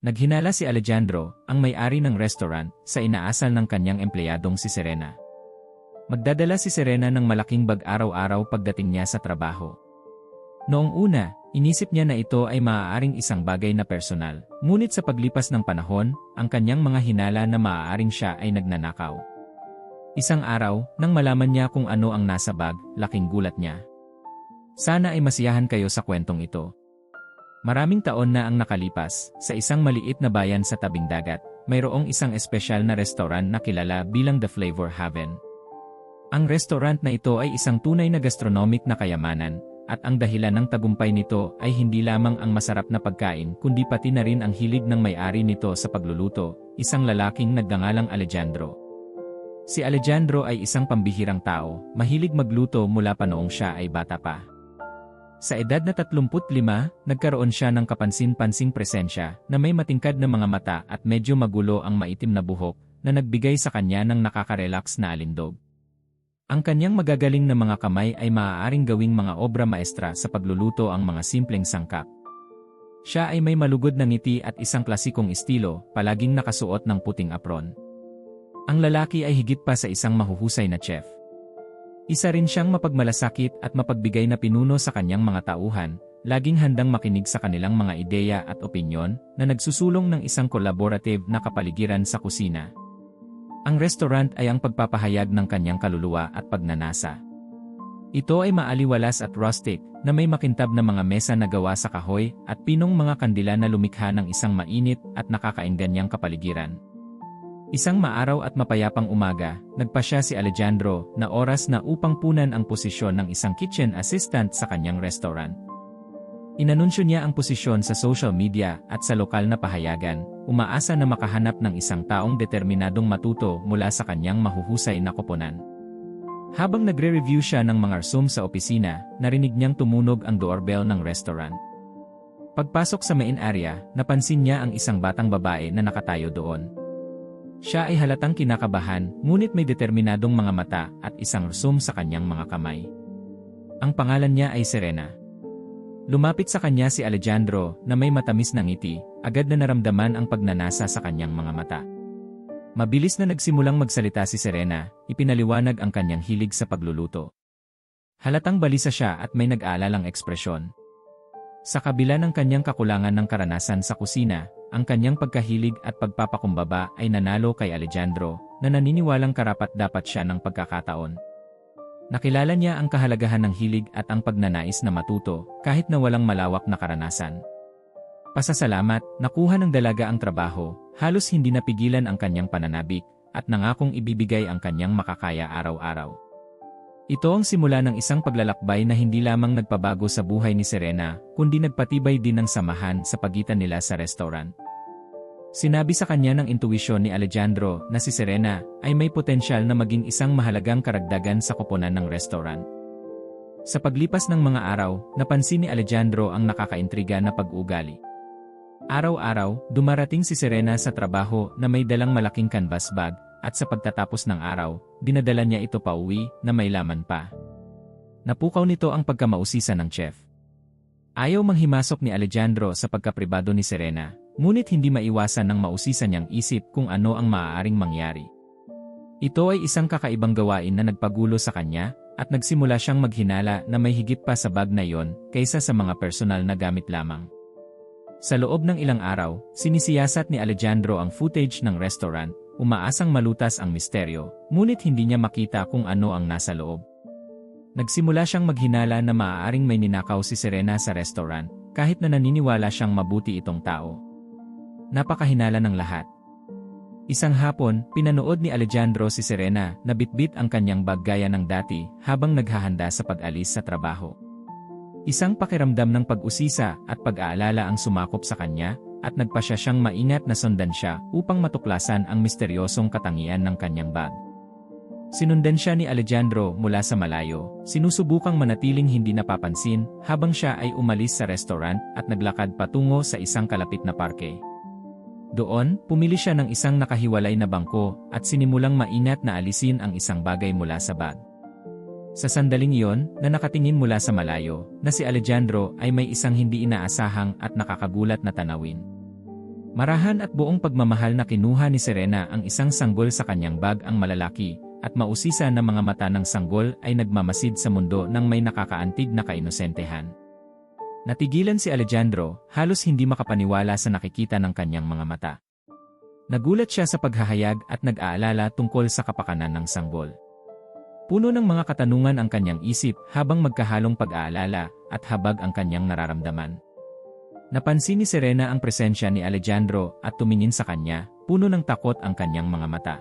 Naghinala si Alejandro, ang may-ari ng restaurant, sa inaasal ng kanyang empleyadong si Serena. Magdadala si Serena ng malaking bag araw-araw pagdating niya sa trabaho. Noong una, inisip niya na ito ay maaaring isang bagay na personal, ngunit sa paglipas ng panahon, ang kanyang mga hinala na maaaring siya ay nagnanakaw. Isang araw, nang malaman niya kung ano ang nasa bag, laking gulat niya. Sana ay masiyahan kayo sa kwentong ito. Maraming taon na ang nakalipas, sa isang maliit na bayan sa tabing dagat, mayroong isang espesyal na restaurant na kilala bilang The Flavor Haven. Ang restaurant na ito ay isang tunay na gastronomic na kayamanan, at ang dahilan ng tagumpay nito ay hindi lamang ang masarap na pagkain kundi pati na rin ang hilig ng may-ari nito sa pagluluto, isang lalaking nagngangalang Alejandro. Si Alejandro ay isang pambihirang tao, mahilig magluto mula pa noong siya ay bata pa. Sa edad na 35, nagkaroon siya ng kapansin-pansing presensya na may matingkad na mga mata at medyo magulo ang maitim na buhok na nagbigay sa kanya ng nakaka-relax na alindog. Ang kanyang magagaling na mga kamay ay maaaring gawing mga obra maestra sa pagluluto ang mga simpleng sangkap. Siya ay may malugod na ngiti at isang klasikong estilo, palaging nakasuot ng puting apron. Ang lalaki ay higit pa sa isang mahuhusay na chef. Isa rin siyang mapagmalasakit at mapagbigay na pinuno sa kanyang mga tauhan, laging handang makinig sa kanilang mga ideya at opinyon na nagsusulong ng isang collaborative na kapaligiran sa kusina. Ang restaurant ay ang pagpapahayag ng kanyang kaluluwa at pagnanasa. Ito ay maaliwalas at rustic na may makintab na mga mesa na gawa sa kahoy at pinong mga kandila na lumikha ng isang mainit at nakakainganyang kapaligiran. Isang maaraw at mapayapang umaga, nagpa siya si Alejandro na oras na upang punan ang posisyon ng isang kitchen assistant sa kanyang restaurant. Inanunsyo niya ang posisyon sa social media at sa lokal na pahayagan, umaasa na makahanap ng isang taong determinadong matuto mula sa kanyang mahuhusay na koponan. Habang nagre-review siya ng mga resume sa opisina, narinig niyang tumunog ang doorbell ng restaurant. Pagpasok sa main area, napansin niya ang isang batang babae na nakatayo doon. Siya ay halatang kinakabahan, ngunit may determinadong mga mata at isang resume sa kanyang mga kamay. Ang pangalan niya ay Serena. Lumapit sa kanya si Alejandro na may matamis na ngiti, agad na naramdaman ang pagnanasa sa kanyang mga mata. Mabilis na nagsimulang magsalita si Serena, ipinaliwanag ang kanyang hilig sa pagluluto. Halatang balisa siya at may nag-aalalang ekspresyon. Sa kabila ng kanyang kakulangan ng karanasan sa kusina, ang kanyang pagkahilig at pagpapakumbaba ay nanalo kay Alejandro, na naniniwalang karapat dapat siya ng pagkakataon. Nakilala niya ang kahalagahan ng hilig at ang pagnanais na matuto, kahit na walang malawak na karanasan. Pasasalamat, nakuha ng dalaga ang trabaho, halos hindi napigilan ang kanyang pananabik, at nangakong ibibigay ang kanyang makakaya araw-araw. Ito ang simula ng isang paglalakbay na hindi lamang nagpabago sa buhay ni Serena, kundi nagpatibay din ng samahan sa pagitan nila sa restaurant. Sinabi sa kanya ng intuwisyon ni Alejandro na si Serena ay may potensyal na maging isang mahalagang karagdagan sa koponan ng restaurant. Sa paglipas ng mga araw, napansin ni Alejandro ang nakakaintriga na pag-ugali. Araw-araw, dumarating si Serena sa trabaho na may dalang malaking canvas bag at sa pagtatapos ng araw, dinadala niya ito pa uwi na may laman pa. Napukaw nito ang pagkamausisan ng chef. Ayaw manghimasok ni Alejandro sa pagkapribado ni Serena, ngunit hindi maiwasan ng mausisan niyang isip kung ano ang maaaring mangyari. Ito ay isang kakaibang gawain na nagpagulo sa kanya, at nagsimula siyang maghinala na may higit pa sa bag na yon kaysa sa mga personal na gamit lamang. Sa loob ng ilang araw, sinisiyasat ni Alejandro ang footage ng restaurant, umaasang malutas ang misteryo, ngunit hindi niya makita kung ano ang nasa loob. Nagsimula siyang maghinala na maaaring may ninakaw si Serena sa restaurant, kahit na naniniwala siyang mabuti itong tao. Napakahinala ng lahat. Isang hapon, pinanood ni Alejandro si Serena na bitbit ang kanyang bag gaya ng dati habang naghahanda sa pag-alis sa trabaho. Isang pakiramdam ng pag-usisa at pag-aalala ang sumakop sa kanya at nagpasya siyang maingat na sundan siya upang matuklasan ang misteryosong katangian ng kanyang bag. Sinundan siya ni Alejandro mula sa malayo, sinusubukang manatiling hindi napapansin habang siya ay umalis sa restaurant at naglakad patungo sa isang kalapit na parke. Doon, pumili siya ng isang nakahiwalay na bangko at sinimulang maingat na alisin ang isang bagay mula sa bag. Sa sandaling iyon, na nakatingin mula sa malayo, na si Alejandro ay may isang hindi inaasahang at nakakagulat na tanawin. Marahan at buong pagmamahal na kinuha ni Serena ang isang sanggol sa kanyang bag ang malalaki, at mausisa na mga mata ng sanggol ay nagmamasid sa mundo ng may nakakaantig na kainosentehan. Natigilan si Alejandro, halos hindi makapaniwala sa nakikita ng kanyang mga mata. Nagulat siya sa paghahayag at nag-aalala tungkol sa kapakanan ng sanggol. Puno ng mga katanungan ang kanyang isip habang magkahalong pag-aalala at habag ang kanyang nararamdaman. Napansin ni Serena ang presensya ni Alejandro at tumingin sa kanya, puno ng takot ang kanyang mga mata.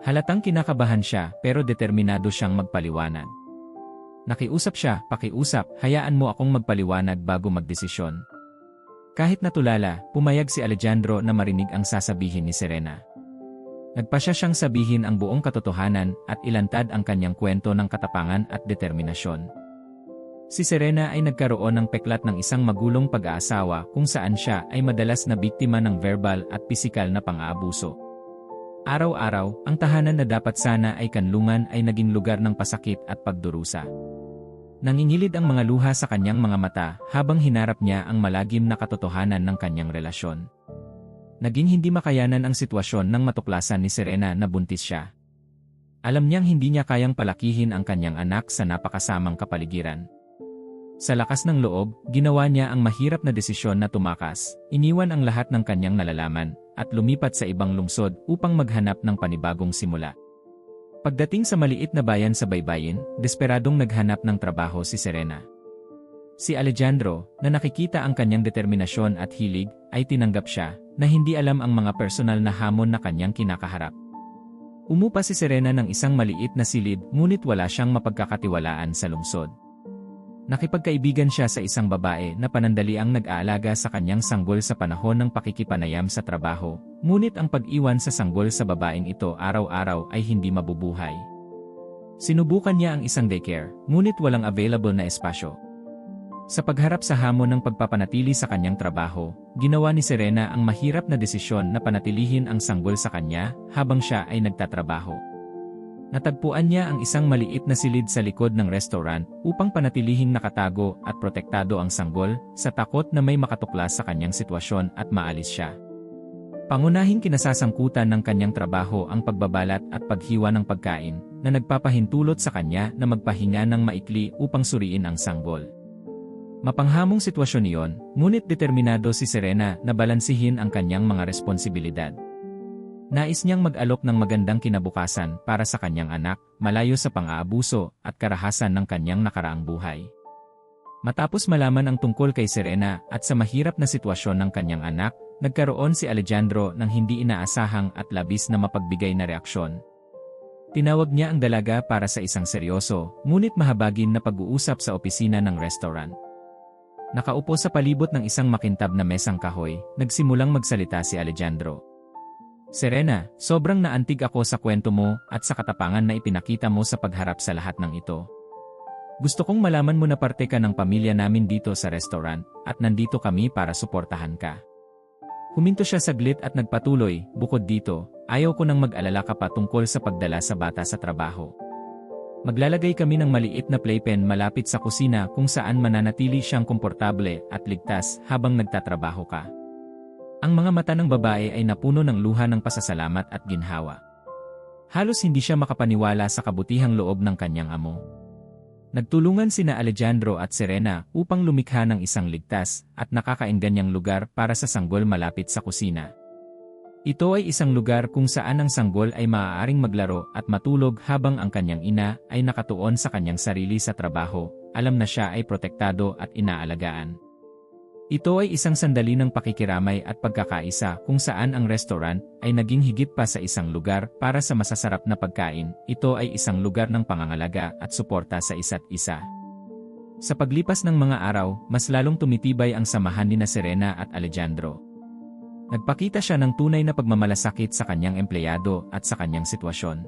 Halatang kinakabahan siya pero determinado siyang magpaliwanag. Nakiusap siya, pakiusap, hayaan mo akong magpaliwanag bago magdesisyon. Kahit natulala, pumayag si Alejandro na marinig ang sasabihin ni Serena. Nagpasya siyang sabihin ang buong katotohanan at ilantad ang kanyang kwento ng katapangan at determinasyon. Si Serena ay nagkaroon ng peklat ng isang magulong pag-aasawa kung saan siya ay madalas na biktima ng verbal at pisikal na pang-aabuso. Araw-araw, ang tahanan na dapat sana ay kanlungan ay naging lugar ng pasakit at pagdurusa. Nangingilid ang mga luha sa kanyang mga mata habang hinarap niya ang malagim na katotohanan ng kanyang relasyon. Naging hindi makayanan ang sitwasyon nang matuklasan ni Serena na buntis siya. Alam niyang hindi niya kayang palakihin ang kanyang anak sa napakasamang kapaligiran. Sa lakas ng loob, ginawa niya ang mahirap na desisyon na tumakas, iniwan ang lahat ng kanyang nalalaman, at lumipat sa ibang lungsod upang maghanap ng panibagong simula. Pagdating sa maliit na bayan sa baybayin, desperadong naghanap ng trabaho si Serena. Si Alejandro, na nakikita ang kanyang determinasyon at hilig, ay tinanggap siya, na hindi alam ang mga personal na hamon na kanyang kinakaharap. Umupa si Serena ng isang maliit na silid ngunit wala siyang mapagkakatiwalaan sa lungsod. Nakipagkaibigan siya sa isang babae na panandaliang nag-aalaga sa kanyang sanggol sa panahon ng pakikipanayam sa trabaho, ngunit ang pag-iwan sa sanggol sa babaeng ito araw-araw ay hindi mabubuhay. Sinubukan niya ang isang daycare, ngunit walang available na espasyo. Sa pagharap sa hamon ng pagpapanatili sa kanyang trabaho, ginawa ni Serena ang mahirap na desisyon na panatilihin ang sanggol sa kanya habang siya ay nagtatrabaho. Natagpuan niya ang isang maliit na silid sa likod ng restaurant upang panatilihing nakatago at protektado ang sanggol sa takot na may makatuklas sa kanyang sitwasyon at maalis siya. Pangunahing kinasasangkutan ng kanyang trabaho ang pagbabalat at paghiwa ng pagkain na nagpapahintulot sa kanya na magpahinga ng maikli upang suriin ang sanggol. Mapanghamong sitwasyon iyon, ngunit determinado si Serena na balansihin ang kanyang mga responsibilidad. Nais niyang mag-alok ng magandang kinabukasan para sa kanyang anak, malayo sa pang-aabuso at karahasan ng kanyang nakaraang buhay. Matapos malaman ang tungkol kay Serena at sa mahirap na sitwasyon ng kanyang anak, nagkaroon si Alejandro ng hindi inaasahang at labis na mapagbigay na reaksyon. Tinawag niya ang dalaga para sa isang seryoso, ngunit mahabagin na pag-uusap sa opisina ng restaurant. Nakaupo sa palibot ng isang makintab na mesang kahoy, nagsimulang magsalita si Alejandro. Serena, sobrang naantig ako sa kwento mo at sa katapangan na ipinakita mo sa pagharap sa lahat ng ito. Gusto kong malaman mo na parte ka ng pamilya namin dito sa restaurant at nandito kami para suportahan ka. Huminto siya saglit at nagpatuloy, bukod dito, ayaw ko nang mag-alala ka pa tungkol sa pagdala sa bata sa trabaho. Maglalagay kami ng maliit na playpen malapit sa kusina kung saan mananatili siyang komportable at ligtas habang nagtatrabaho ka. Ang mga mata ng babae ay napuno ng luha ng pasasalamat at ginhawa. Halos hindi siya makapaniwala sa kabutihang loob ng kanyang amo. Nagtulungan sina Alejandro at Serena upang lumikha ng isang ligtas at nakakainganyang lugar para sa sanggol malapit sa kusina. Ito ay isang lugar kung saan ang sanggol ay maaaring maglaro at matulog habang ang kanyang ina ay nakatuon sa kanyang sarili sa trabaho, alam na siya ay protektado at inaalagaan. Ito ay isang sandali ng pakikiramay at pagkakaisa kung saan ang restaurant ay naging higit pa sa isang lugar para sa masasarap na pagkain, ito ay isang lugar ng pangangalaga at suporta sa isa't isa. Sa paglipas ng mga araw, mas lalong tumitibay ang samahan ni na Serena at Alejandro. Nagpakita siya ng tunay na pagmamalasakit sa kanyang empleyado at sa kanyang sitwasyon.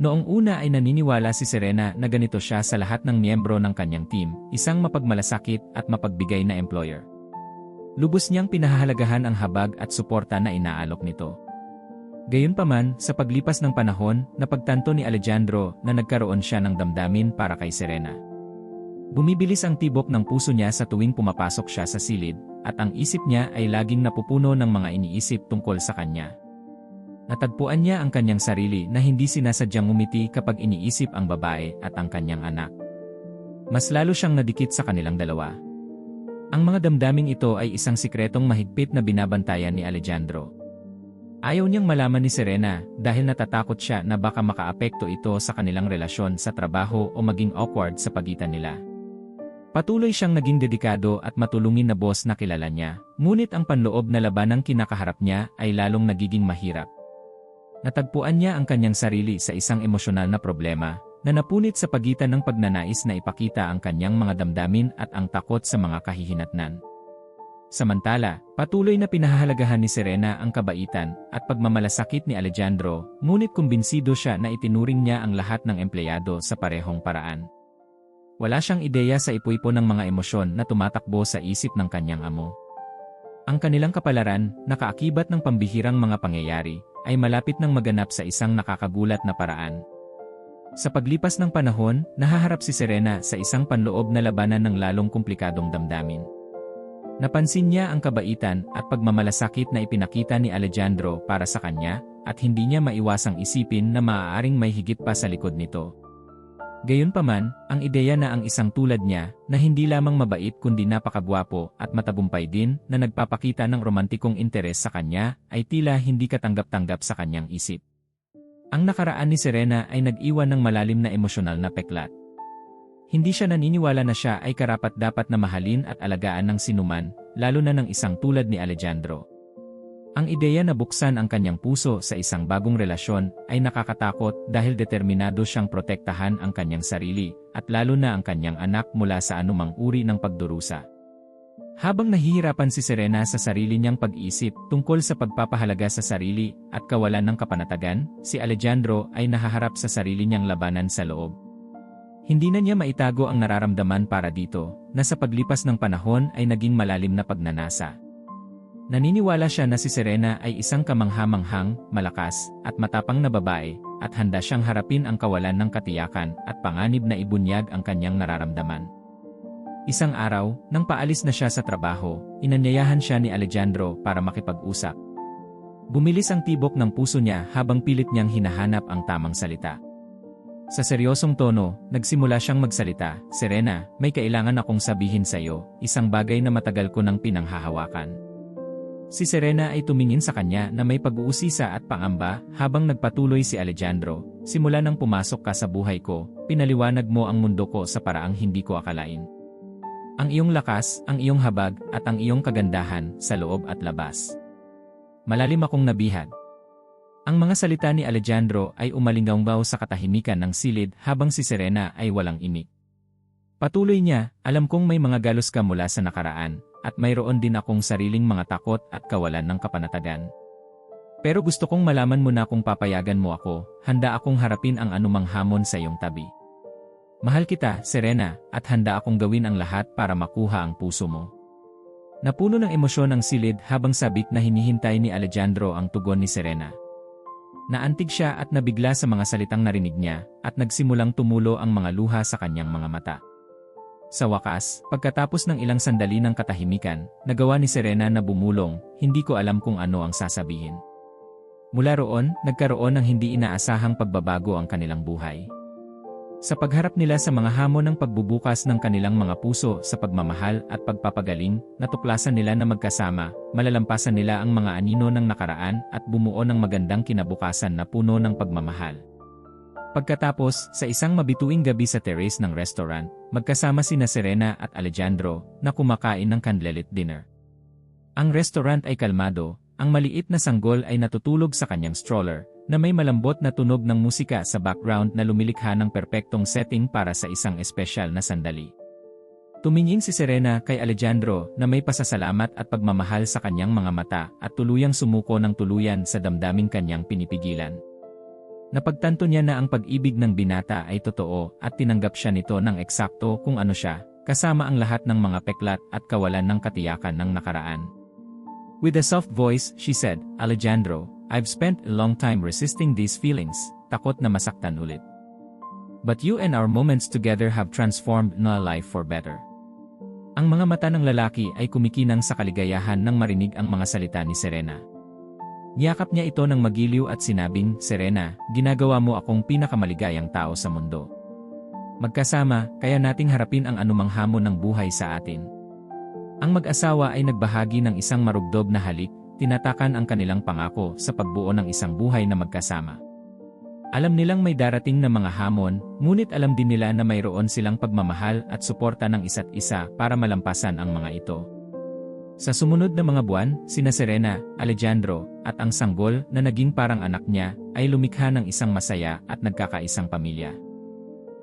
Noong una ay naniniwala si Serena na ganito siya sa lahat ng miyembro ng kanyang team, isang mapagmalasakit at mapagbigay na employer. Lubos niyang pinahahalagahan ang habag at suporta na inaalok nito. Gayunpaman, sa paglipas ng panahon, napagtanto ni Alejandro na nagkaroon siya ng damdamin para kay Serena. Bumibilis ang tibok ng puso niya sa tuwing pumapasok siya sa silid, at ang isip niya ay laging napupuno ng mga iniisip tungkol sa kanya. Natagpuan niya ang kanyang sarili na hindi sinasadyang umiti kapag iniisip ang babae at ang kanyang anak. Mas lalo siyang nadikit sa kanilang dalawa. Ang mga damdaming ito ay isang sikretong mahigpit na binabantayan ni Alejandro. Ayaw niyang malaman ni Serena dahil natatakot siya na baka makaapekto ito sa kanilang relasyon sa trabaho o maging awkward sa pagitan nila. Patuloy siyang naging dedikado at matulungin na boss na kilala niya, ngunit ang panloob na labanang kinakaharap niya ay lalong nagiging mahirap. Natagpuan niya ang kanyang sarili sa isang emosyonal na problema na napunit sa pagitan ng pagnanais na ipakita ang kanyang mga damdamin at ang takot sa mga kahihinatnan. Samantala, patuloy na pinahahalagahan ni Serena ang kabaitan at pagmamalasakit ni Alejandro, ngunit kumbinsido siya na itinuring niya ang lahat ng empleyado sa parehong paraan. Wala siyang ideya sa ipuipo ng mga emosyon na tumatakbo sa isip ng kanyang amo. Ang kanilang kapalaran, nakaakibat ng pambihirang mga pangyayari, ay malapit nang maganap sa isang nakakagulat na paraan. Sa paglipas ng panahon, nahaharap si Serena sa isang panloob na labanan ng lalong komplikadong damdamin. Napansin niya ang kabaitan at pagmamalasakit na ipinakita ni Alejandro para sa kanya, at hindi niya maiwasang isipin na maaaring may higit pa sa likod nito. Gayunpaman, ang ideya na ang isang tulad niya, na hindi lamang mabait kundi napakagwapo at matagumpay din na nagpapakita ng romantikong interes sa kanya, ay tila hindi katanggap-tanggap sa kanyang isip. Ang nakaraan ni Serena ay nag-iwan ng malalim na emosyonal na peklat. Hindi siya naniniwala na siya ay karapat-dapat na mahalin at alagaan ng sinuman, lalo na ng isang tulad ni Alejandro. Ang ideya na buksan ang kanyang puso sa isang bagong relasyon ay nakakatakot dahil determinado siyang protektahan ang kanyang sarili at lalo na ang kanyang anak mula sa anumang uri ng pagdurusa. Habang nahihirapan si Serena sa sarili niyang pag-iisip tungkol sa pagpapahalaga sa sarili at kawalan ng kapanatagan, si Alejandro ay nahaharap sa sarili niyang labanan sa loob. Hindi na niya maitago ang nararamdaman para dito, na sa paglipas ng panahon ay naging malalim na pagnanasa. Naniniwala siya na si Serena ay isang kamanghamanghang, malakas, at matapang na babae, at handa siyang harapin ang kawalan ng katiyakan at panganib na ibunyag ang kanyang nararamdaman. Isang araw, nang paalis na siya sa trabaho, inanyayahan siya ni Alejandro para makipag-usap. Bumilis ang tibok ng puso niya habang pilit niyang hinahanap ang tamang salita. Sa seryosong tono, nagsimula siyang magsalita, Serena, may kailangan akong sabihin sa iyo, isang bagay na matagal ko nang pinanghahawakan. Si Serena ay tumingin sa kanya na may pag-uusisa at pangamba habang nagpatuloy si Alejandro. Simula nang pumasok ka sa buhay ko, pinaliwanag mo ang mundo ko sa paraang hindi ko akalain. Ang iyong lakas, ang iyong habag, at ang iyong kagandahan sa loob at labas. Malalim akong nabihag. Ang mga salita ni Alejandro ay umalinggaw sa katahimikan ng silid habang si Serena ay walang imik. Patuloy niya, alam kong may mga galos ka mula sa nakaraan, at mayroon din akong sariling mga takot at kawalan ng kapanatagan. Pero gusto kong malaman mo na kung papayagan mo ako, handa akong harapin ang anumang hamon sa iyong tabi. Mahal kita, Serena, at handa akong gawin ang lahat para makuha ang puso mo. Napuno ng emosyon ang silid habang sabik na hinihintay ni Alejandro ang tugon ni Serena. Naantig siya at nabigla sa mga salitang narinig niya at nagsimulang tumulo ang mga luha sa kanyang mga mata. Sa wakas, pagkatapos ng ilang sandali ng katahimikan, nagawa ni Serena na bumulong, hindi ko alam kung ano ang sasabihin. Mula roon, nagkaroon ng hindi inaasahang pagbabago ang kanilang buhay. Sa pagharap nila sa mga hamon ng pagbubukas ng kanilang mga puso sa pagmamahal at pagpapagaling, natuklasan nila na magkasama, malalampasan nila ang mga anino ng nakaraan at bumuo ng magandang kinabukasan na puno ng pagmamahal. Pagkatapos, sa isang mabituing gabi sa terrace ng restaurant, magkasama sina Serena at Alejandro na kumakain ng candlelit dinner. Ang restaurant ay kalmado, ang maliit na sanggol ay natutulog sa kanyang stroller, na may malambot na tunog ng musika sa background na lumilikha ng perpektong setting para sa isang espesyal na sandali. Tumingin si Serena kay Alejandro na may pasasalamat at pagmamahal sa kanyang mga mata at tuluyang sumuko ng tuluyan sa damdaming kanyang pinipigilan. Napagtanto niya na ang pag-ibig ng binata ay totoo at tinanggap siya nito ng eksakto kung ano siya, kasama ang lahat ng mga peklat at kawalan ng katiyakan ng nakaraan. With a soft voice, she said, Alejandro, I've spent a long time resisting these feelings, takot na masaktan ulit. But you and our moments together have transformed my life for better. Ang mga mata ng lalaki ay kumikinang sa kaligayahan nang marinig ang mga salita ni Serena. Niyakap niya ito ng magiliw at sinabing, Serena, ginagawa mo akong pinakamaligayang tao sa mundo. Magkasama, kaya nating harapin ang anumang hamon ng buhay sa atin. Ang mag-asawa ay nagbahagi ng isang marugdob na halik, tinatakan ang kanilang pangako sa pagbuo ng isang buhay na magkasama. Alam nilang may darating na mga hamon, ngunit alam din nila na mayroon silang pagmamahal at suporta ng isa't isa para malampasan ang mga ito. Sa sumunod na mga buwan, sina Serena, Alejandro, at ang sanggol na naging parang anak niya ay lumikha ng isang masaya at nagkakaisang pamilya.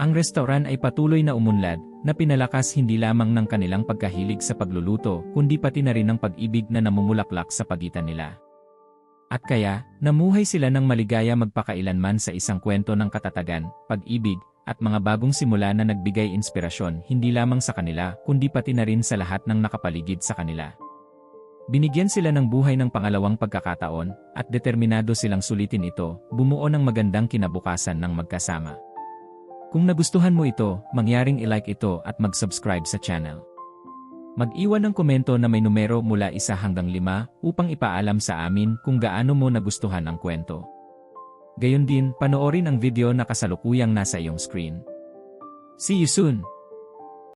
Ang restaurant ay patuloy na umunlad, na pinalakas hindi lamang ng kanilang pagkahilig sa pagluluto, kundi pati na rin ng pag-ibig na namumulaklak sa pagitan nila. At kaya, namuhay sila ng maligaya magpakailanman sa isang kwento ng katatagan, pag-ibig, at mga bagong simula na nagbigay inspirasyon hindi lamang sa kanila kundi pati na rin sa lahat ng nakapaligid sa kanila. Binigyan sila ng buhay ng pangalawang pagkakataon at determinado silang sulitin ito, bumuo ng magandang kinabukasan ng magkasama. Kung nagustuhan mo ito, mangyaring ilike ito at mag-subscribe sa channel. Mag-iwan ng komento na may numero mula isa hanggang lima upang ipaalam sa amin kung gaano mo nagustuhan ang kwento. Gayon din, panoorin ang video na kasalukuyang nasa iyong screen. See you soon!